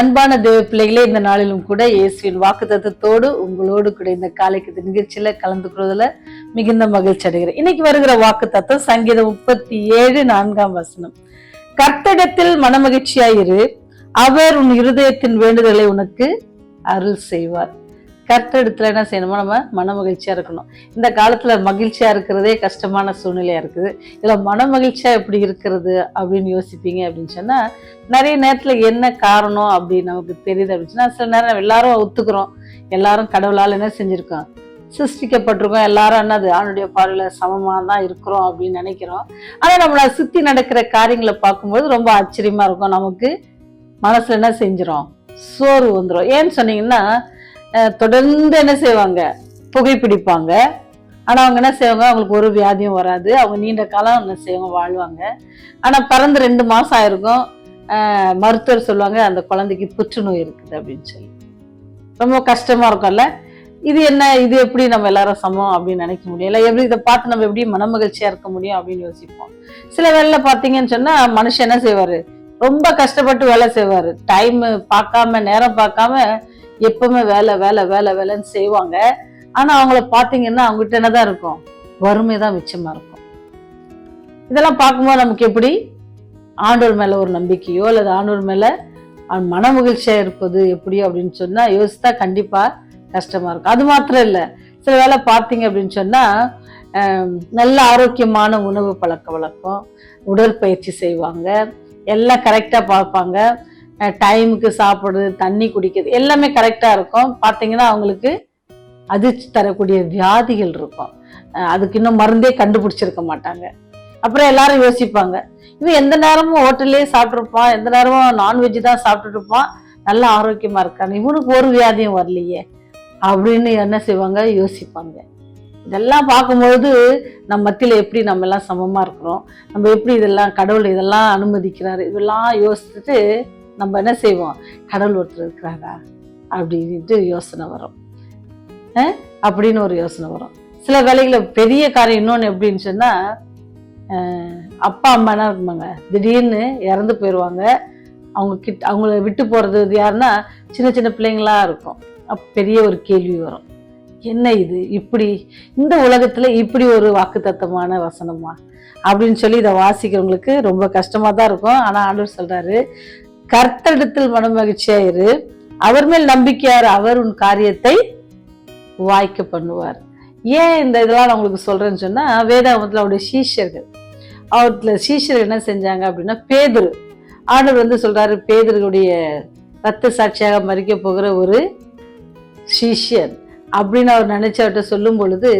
அன்பான தேவ பிள்ளைகளே இந்த நாளிலும் கூட இயேசுவின் வாக்குத்தத்தத்தோடு உங்களோடு கூட இந்த காலைக்கு நிகழ்ச்சியில கலந்துக்கிறதுல மிகுந்த மகிழ்ச்சி அடைகிறேன். இன்னைக்கு வருகிற வாக்குத்தத்தம் சங்கீதம் முப்பத்தி ஏழு நான்காம் வசனம். கர்த்தடத்தில் மனமகிழ்ச்சியாயிரு. அவர் உன் இருதயத்தின் வேண்டுதலை உனக்கு அருள் செய்வார். கர்த்தடத்துல என்ன செய்யணுமோ நம்ம மன மகிழ்ச்சியா இருக்கணும். இந்த காலத்துல மகிழ்ச்சியா இருக்கிறதே கஷ்டமான சூழ்நிலையா இருக்குது. இதுல மன மகிழ்ச்சியா எப்படி இருக்கிறது அப்படின்னு யோசிப்பீங்க அப்படின்னு சொன்னா நிறைய நேரத்துல என்ன காரணம் அப்படின்னு நமக்கு தெரியுது அப்படின்னு சொன்னா சில நேரம் எல்லாரும் ஒத்துக்கிறோம். எல்லாரும் கடவுளால் என்ன செஞ்சிருக்கோம்? சிருஷ்டிக்கப்பட்டிருக்கோம். எல்லாரும் என்னது? ஆணுடைய பார்வையில சமமாக தான் இருக்கிறோம் அப்படின்னு நினைக்கிறோம். ஆனா நம்மளை சுத்தி நடக்கிற காரியங்களை பார்க்கும்போது ரொம்ப ஆச்சரியமா இருக்கும். நமக்கு மனசுல என்ன செஞ்சிடும் சோர்வு வந்துடும் ஏன்னு சொன்னீங்கன்னா தொடர்ந்து என்ன செய்வாங்க? புகைப்பிடிப்பாங்க ஆனால் அவங்க என்ன செய்வாங்க? அவங்களுக்கு ஒரு வியாதியும் வராது. அவங்க நீண்ட காலம் என்ன செய்வாங்க? வாழ்வாங்க. ஆனால் பிறந்து ரெண்டு மாதம் ஆயிருக்கும். மருத்துவர் சொல்லுவாங்க அந்த குழந்தைக்கு புற்றுநோய் இருக்குது அப்படின்னு சொல்லி. ரொம்ப கஷ்டமாக இருக்கும்ல? இது என்ன? இது எப்படி நம்ம எல்லாரும் சமம் அப்படின்னு நினைக்க முடியல எப்படி இதை பார்த்து நம்ம எப்படி மனமகிழ்ச்சியாக இருக்க முடியும் அப்படின்னு யோசிப்போம். சில வேலையில பார்த்தீங்கன்னு சொன்னால் மனுஷன் என்ன செய்வார்? ரொம்ப கஷ்டப்பட்டு வேலை செய்வார். டைம் பார்க்காம நேரம் பார்க்காம எப்பவுமே வேலை வேலை வேலை வேலைன்னு செய்வாங்க. ஆனா அவங்கள பாத்தீங்கன்னா அவங்ககிட்ட என்னதான் இருக்கும்? வறுமை தான் மிச்சமா இருக்கும். இதெல்லாம் பார்க்கும்போது நமக்கு எப்படி? ஆண்டவர் மேல ஒரு நம்பிக்கையோ அல்லது ஆண்டவர் மேல மன மகிழ்ச்சியா இருப்பது எப்படி அப்படின்னு சொன்னா யோசித்தா கண்டிப்பா கஷ்டமா இருக்கும். அது மாத்திரம் இல்லை. சில வேலை பார்த்தீங்க அப்படின்னு சொன்னா நல்ல ஆரோக்கியமான உணவு பழக்க வழக்கம் உடற்பயிற்சி செய்வாங்க எல்லாம் கரெக்டா பார்ப்பாங்க. டைமுக்கு சாப்பிடுறது தண்ணி குடிக்கிறது எல்லாமே கரெக்டாக இருக்கும். பார்த்தீங்கன்னா அவங்களுக்கு அதிர்ச்சி தரக்கூடிய வியாதிகள் இருக்கும். அதுக்கு இன்னும் மருந்தே கண்டுபிடிச்சிருக்க மாட்டாங்க. அப்புறம் எல்லாரும் யோசிப்பாங்க இவன் எந்த நேரமும் ஹோட்டல்லே சாப்பிட்ருப்பான் எந்த நேரமும் நான்வெஜ் தான் சாப்பிட்டுருப்பான் நல்லா நல்ல இருக்கான் இவனுக்கு ஒரு வியாதியும் வரலையே அப்படின்னு என்ன செய்வாங்க? யோசிப்பாங்க. இதெல்லாம் பார்க்கும்பொழுது நம்ம மத்தியில் எப்படி நம்ம எல்லாம் சமமாக இருக்கிறோம்? நம்ம எப்படி இதெல்லாம் கடவுள் இதெல்லாம் அனுமதிக்கிறாரு? இதெல்லாம் யோசிச்சுட்டு நம்ம என்ன செய்வோம்? கடவுள் ஒருத்தர் இருக்கிறாரா? அப்படின்ட்டு யோசனை வரும். அப்படின்னு ஒரு யோசனை வரும். சில வேலைகளை பெரிய காரியம் இன்னொன்று எப்படின்னு சொன்னால் அப்பா அம்மா என்ன இருக்குமாங்க திடீர்னு இறந்து போயிடுவாங்க அவங்க கிட்ட அவங்கள விட்டு போகிறது இது யாருன்னா சின்ன சின்ன பிள்ளைங்களாக இருக்கும். அப்ப பெரிய ஒரு கேள்வி வரும். என்ன இது? இப்படி இந்த உலகத்தில் இப்படி ஒரு வாக்குத்தத்தமான வசனமா? அப்படின்னு சொல்லி இதை வாசிக்கிறவங்களுக்கு ரொம்ப கஷ்டமாக தான் இருக்கும். ஆனால் ஆண்டவர் சொல்கிறாரு கர்த்தரிடத்தில் மனமகிழ்ச்சியா இரு. அவர் மேல் நம்பிக்கையார் அவர் உன் காரியத்தை வாய்க்க பண்ணுவார். ஏன் இந்த இதெல்லாம் நான் உங்களுக்கு சொல்றேன்னு சொன்னா வேதாகமத்தில் அவருடைய சீஷர்கள் அவர்ல சீஷர்கள் என்ன செஞ்சாங்க அப்படின்னா பேதுரு ஆண்டவர் வந்து சொல்றாரு பேதருடைய ரத்த சாட்சியாக மறிக்க போகிற ஒரு சீஷியன் அப்படின்னு அவர் நினைச்சவர்கிட்ட சொல்லும் பொழுது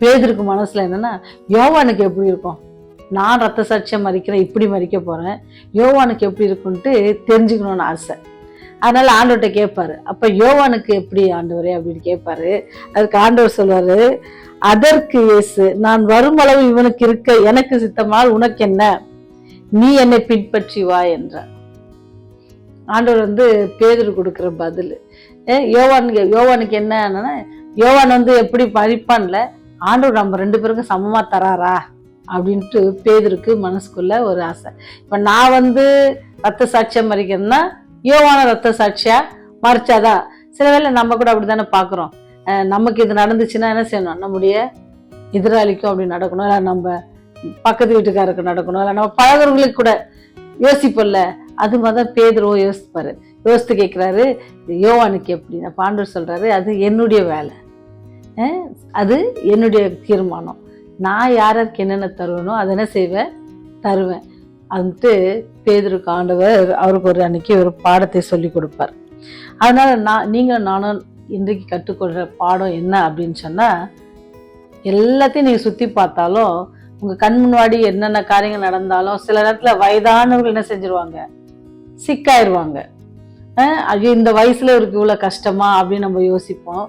பேதருக்கு மனசுல என்னன்னா யோவானுக்கு எப்படி இருக்கும்? நான் ரத்த சாட்சியம் மறிக்கிறேன் இப்படி மறிக்க போகிறேன் யோவானுக்கு எப்படி இருக்குன்ட்டு தெரிஞ்சுக்கணும்னு ஆசை. அதனால் ஆண்டவர்கிட்ட கேட்பாரு அப்போ யோவானுக்கு எப்படி ஆண்டவரே அப்படின்னு கேட்பாரு அதுக்கு ஆண்டவர் சொல்வார் அதற்கு இயேசு நான் வருமளவு இவனுக்கு இருக்க எனக்கு சித்தமால் உனக்கு என்ன? நீ என்னை பின்பற்றி வா என்றார். ஆண்டவர் வந்து பேதர் கொடுக்குற பதில். ஏ, யோவானுக்கு யோவானுக்கு என்னன்னா யோவான் வந்து எப்படி மறிப்பான்ல ஆண்டவர் நம்ம ரெண்டு பேருக்கும் சமமாக தராரா? அப்படின்ட்டு பேதருக்கு மனசுக்குள்ள ஒரு ஆசை. இப்போ நான் வந்து ரத்த சாட்சியம் மறிக்கிறேன்னா யோவான ரத்த சாட்சியா மறைச்சாதான் சில வேளை நம்ம கூட அப்படிதானே பார்க்குறோம் நமக்கு இது நடந்துச்சுன்னா என்ன செய்யணும்? நம்முடைய எதிராளிக்கும் அப்படி நடக்கணும். இல்லை நம்ம பக்கத்து வீட்டுக்காருக்கு நடக்கணும். இல்லை நம்ம பழகுறவங்களுக்கு கூட யோசிப்போம்ல. அது மாதிரி தான் பேதுருவோ யோசிப்பாரு. யோசித்து கேட்குறாரு யோவானுக்கு எப்படி? நான் பாண்டவர் சொல்கிறாரு அது என்னுடைய வேலை. அது என்னுடைய தீர்மானம். நான் யாருக்கு என்னென்ன தருவேனோ அதை என்ன செய்வேன்? தருவேன். வந்துட்டு பேதருக்கு ஆண்டவர் அவருக்கு ஒரு அன்னைக்கு ஒரு பாடத்தை சொல்லி கொடுப்பார். அதனால் நான் நீங்கள் நானும் இன்றைக்கு கற்றுக்கொள்கிற பாடம் என்ன அப்படின்னு சொன்னால் எல்லாத்தையும் நீங்கள் சுற்றி பார்த்தாலும் உங்கள் கண் முன்னாடி என்னென்ன காரியங்கள் நடந்தாலும் சில நேரத்தில் வயதானவர்கள் என்ன செஞ்சிருவாங்க? சிக்காயிருவாங்க. அது ஐயோ இந்த வயசில் இவருக்கு இவ்வளோ கஷ்டமா அப்படின்னு நம்ம யோசிப்போம்.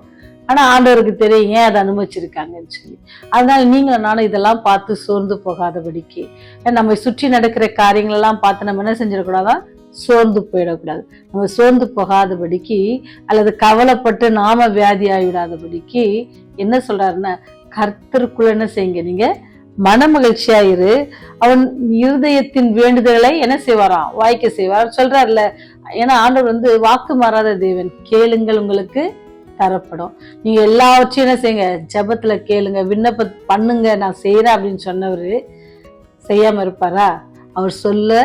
ஆனால் ஆண்டவருக்கு தெரியும் ஏன் அதை அனுமதிச்சிருக்காங்கன்னு சொல்லி. அதனால நீங்கள் நானும் இதெல்லாம் பார்த்து சோர்ந்து போகாதபடிக்கு. நம்மை நம்ம சுற்றி நடக்கிற காரியங்களெல்லாம் பார்த்து நம்ம என்ன செஞ்சிடக்கூடாதான் சோர்ந்து போயிடக்கூடாது. நம்ம சோர்ந்து போகாதபடிக்கு அல்லது கவலைப்பட்டு நாம வியாதி ஆகிவிடாதபடிக்கு என்ன சொல்றாருன்னா கர்த்தருக்குள்ள என்ன செய்யுங்க நீங்க? மனமகிழ்ச்சியாயிரு அவன் இருதயத்தின் வேண்டுதலை என்ன செய்வாராம்? வாய்க்க செய்வார். சொல்றாருல ஏன்னா ஆண்டவர் வந்து வாக்கு மாறாத தேவன். கேளுங்கள் உங்களுக்கு. தரப்படும். நீங்கள் எல்லாவற்றையும் என்ன செய்யுங்க ஜபத்தில் கேளுங்க விண்ணப்ப பண்ணுங்க நான் செய்கிறேன் அப்படின்னு சொன்னவர் செய்யாமல் இருப்பாரா? அவர் சொல்ல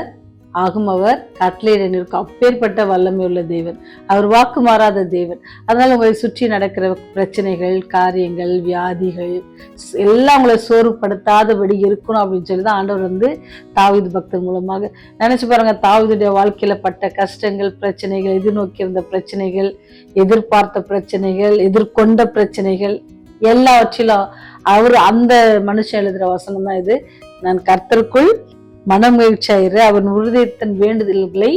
ஆகும் அவர் கட்டளையிட நிற்கும். அப்பேற்பட்ட வல்லமை உள்ள தேவன். அவர் வாக்கு மாறாத தேவன். அதனால் உங்களை சுற்றி நடக்கிற பிரச்சனைகள் காரியங்கள் வியாதிகள் எல்லாம் உங்களை சோர்வுபடுத்தாதபடி இருக்கணும் அப்படின்னு சொல்லி தான் ஆண்டவர் வந்து தாவீது பக்தர் மூலமாக நினச்சி பாருங்க. தாவீதுடைய வாழ்க்கையில் பட்ட கஷ்டங்கள் பிரச்சனைகள் எதிர்நோக்கி இருந்த பிரச்சனைகள் எதிர்பார்த்த பிரச்சனைகள் எதிர்கொண்ட பிரச்சனைகள் எல்லாவற்றிலும் அவர் அந்த மனுஷன் எழுதுகிற வசனம் தான் இது. நான் கர்த்தருக்குள் மனமகிழ்ச்சியாயிரு அவன் உறுதியத்தின் வேண்டுதல்களை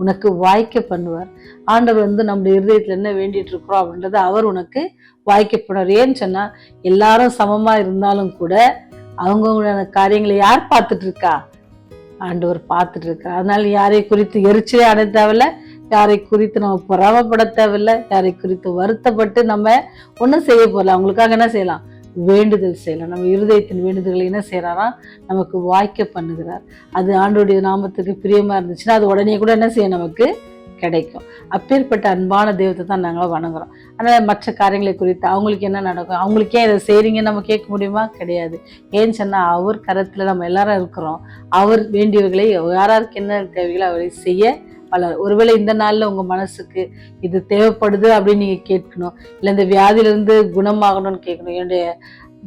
உனக்கு வாய்க்க பண்ணுவார். ஆண்டவர் வந்து நம்முடைய இருதயத்தில் என்ன வேண்டிட்டு இருக்கிறோம் அப்படின்றத அவர் உனக்கு வாய்க்க பண்ணுவார். ஏன்னு சொன்னால் எல்லாரும் சமமாக இருந்தாலும் கூட அவங்கவுங்களோட காரியங்களை யார் பார்த்துட்டு இருக்கா ஆண்டவர் பார்த்துட்டு இருக்கா அதனால யாரை குறித்து எரிச்சலே அடைய தேவையில்ல யாரை குறித்து நம்ம பொறாமப்பட தேவையில்ல யாரை குறித்து வருத்தப்பட்டு நம்ம ஒன்றும் செய்ய போகல அவங்களுக்காக என்ன செய்யலாம்? வேண்டுதல் செய்யலாம். நம்ம இருதயத்தின் வேண்டுதல்களை என்ன செய்யறாராம் நமக்கு வாய்க்க பண்ணுகிறார். அது ஆண்டோடைய நாமத்துக்கு பிரியமாக இருந்துச்சுன்னா அது உடனே கூட என்ன செய்யும்? நமக்கு கிடைக்கும். அப்பேற்பட்ட அன்பான தெய்வத்தை தான் நாங்களும் வணங்குறோம். அதனால் மற்ற காரியங்களை குறித்து அவங்களுக்கு என்ன நடக்கும்? அவங்களுக்கே இதை செய்கிறீங்கன்னு நம்ம கேட்க முடியுமா? கிடையாது. ஏன்னு சொன்னால் அவர் கரத்தில் நம்ம எல்லாரும் இருக்கிறோம். அவர் வேண்டியவர்களை யாராருக்கு என்ன தேவைகளோ அவரை செய்ய பல ஒருவேளை இந்த நாளில் உங்கள் மனசுக்கு இது தேவைப்படுது அப்படின்னு நீங்கள் கேட்கணும். இல்லை இந்த வியாதியிலிருந்து குணமாகணும்னு கேட்கணும். என்னுடைய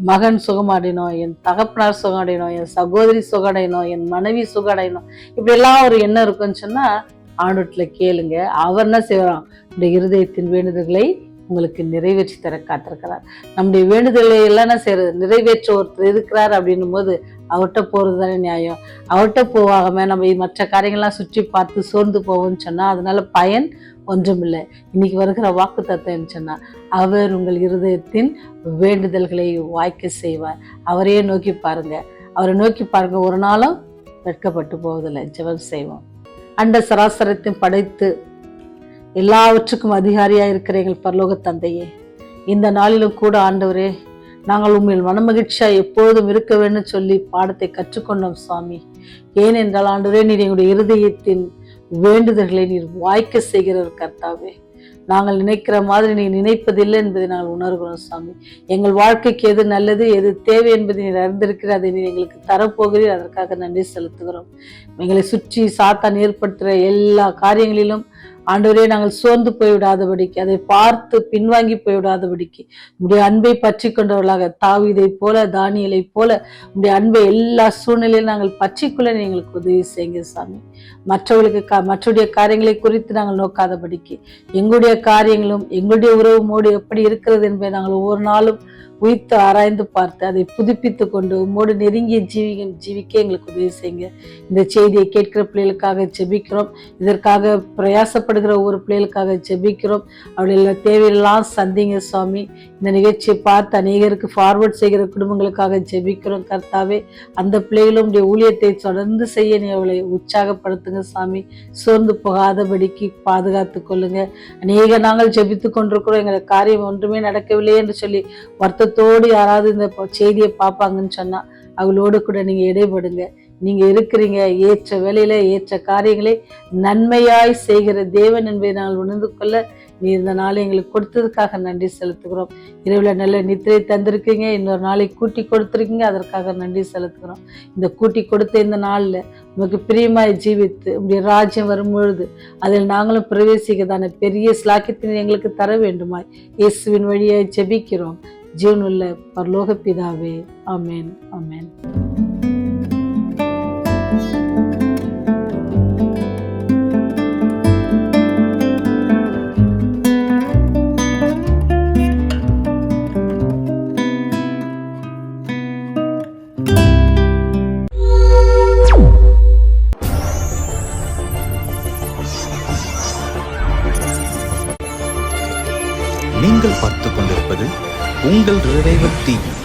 மகன் சுகமடையணும் என் தகப்பனார் சுகமடையணும் என் சகோதரி சுகடையணும் என் மனைவி சுகடையணும் இப்படியெல்லாம் ஒரு எண்ணம் இருக்குன்னு சொன்னால் ஆண்டோட்டில் கேளுங்க. அவர் என்ன செய்வாராம்? இந்த இருதயத்தின் வேண்டுதல்களை உங்களுக்கு நிறைவேற்றி தர காத்திருக்கிறார். நம்முடைய வேண்டுதலை எல்லாம் என்ன செய்யறது நிறைவேற்ற ஒருத்தர் இருக்கிறார் அப்படின்னும் போது அவர்கிட்ட போகிறது தானே நியாயம். அவர்கிட்ட போகாம நம்ம மற்ற காரியங்கள்லாம் சுற்றி பார்த்து சோர்ந்து போவோம்னு சொன்னால் அதனால பயன் ஒன்றுமில்லை. இன்னைக்கு வருகிற வாக்கு தத்துவம் சொன்னால் அவர் உங்கள் இருதயத்தின் வேண்டுதல்களை வாய்க்க செய்வார். அவரையே நோக்கி பாருங்கள் அவரை நோக்கி பாருங்கள் ஒரு நாளும் வெட்கப்பட்டு போவதில்லை. ஜெபம் செய்வோம். அண்ட சராசரத்தையும் படைத்து எல்லாவற்றுக்கும் அதிகாரியாக இருக்கிற எங்கள் பரலோக தந்தையே இந்த நாளிலும் கூட ஆண்டவரே நாங்கள் உண்மையில் மனமகிழ்ச்சியா எப்பொழுதும் இருக்க வேண்டும் சொல்லி பாடத்தை கற்றுக்கொண்டோம் சுவாமி. ஏனென்றால் ஆண்டவரே நீர் எங்களுடைய இருதயத்தின் வேண்டுதல்களை நீர் வாய்க்க செய்கிறவர் கர்த்தாவே. நாங்கள் நினைக்கிற மாதிரி நீ நினைப்பதில்லை என்பதை நாங்கள் உணர்கிறோம் சுவாமி. எங்கள் வாழ்க்கைக்கு எது நல்லது எது தேவை என்பதை நீர் அறிந்திருக்கிற அதை நீ எங்களுக்கு தரப்போகிறீர். அதற்காக நன்றி செலுத்துகிறோம். எங்களை சுற்றி சாத்தான் ஏற்படுத்துகிற எல்லா காரியங்களிலும் ஆண்டவரே நாங்கள் சோர்ந்து போய்விடாதபடிக்கு அதை பார்த்து பின்வாங்கி போய்விடாதபடிக்கு உடைய அன்பை பற்றி கொண்டவர்களாக தாவிதை போல தானியலை போல உடைய அன்பை எல்லா சூழ்நிலையிலும் நாங்கள் பற்றிக்கொள்ள எங்களுக்கு உதவி செய்யுங்க சாமி. மற்றவர்களுக்கு கா மற்றவருடைய காரியங்களை குறித்து நாங்கள் நோக்காதபடிக்கு எங்களுடைய காரியங்களும் எங்களுடைய உறவுமோடு எப்படி இருக்கிறது என்பதை நாங்கள் ஒவ்வொரு நாளும் உயிர்த்து ஆராய்ந்து பார்த்து அதை புதுப்பித்து கொண்டு உம்மோடு நெருங்கிய ஜீவி ஜீவிக்க எங்களுக்கு உதவி செய்யுங்க. இந்த செய்தியை கேட்கிற பிள்ளைகளுக்காக ஜெபிக்கிறோம். இதற்காக பிரயாசப்படுகிற ஒவ்வொரு பிள்ளைகளுக்காக ஜெபிக்கிறோம். அவருடைய தேவையெல்லாம் சந்திங்க சுவாமி. இந்த நிகழ்ச்சியை பார்த்து அநேகருக்கு ஃபார்வர்ட் செய்கிற குடும்பங்களுக்காக ஜெபிக்கிறோம் கர்த்தாவே. அந்த பிள்ளைகளும் உடைய ஊழியத்தை தொடர்ந்து செய்ய நீ அவளை உற்சாகப்படுத்துங்க சாமி. சோர்ந்து போகாதபடிக்கு பாதுகாத்து கொள்ளுங்க. அநேக நாங்கள் ஜெபித்து கொண்டிருக்கிறோம். எங்களை காரியம் ஒன்றுமே நடக்கவில்லை என்று சொல்லி வருத்தத்தோடு யாராவது இந்த செய்தியை பார்ப்பாங்கன்னு சொன்னா அவளோடு கூட நீங்க இடைபடுங்க. நீங்க இருக்கிறீங்க ஏற்ற வேலையில ஏற்ற காரியங்களை நன்மையாய் செய்கிற தேவன் என்பதை நாங்கள் உணர்ந்து கொள்ள நீ இந்த நாளை எங்களுக்கு கொடுத்ததுக்காக நன்றி செலுத்துகிறோம். இரவில் நல்ல நித்திரை தந்திருக்கீங்க. இன்னொரு நாளை கூட்டி கொடுத்துருக்கீங்க. அதற்காக நன்றி செலுத்துகிறோம். இந்த கூட்டி கொடுத்த இந்த நாளில் உமக்கு பிரியமாய் ஜீவித்து உங்களுடைய ராஜ்யம் வரும்பொழுது அதில் நாங்களும் பிரவேசிக்கதான பெரிய ஸ்லாக்கியத்தினை எங்களுக்கு தர வேண்டுமாய் இயேசுவின் வழியை ஜெபிக்கிறோம். ஜீவனுள்ள பரலோக பிதாவே. அமேன் அமேன் நீங்கள்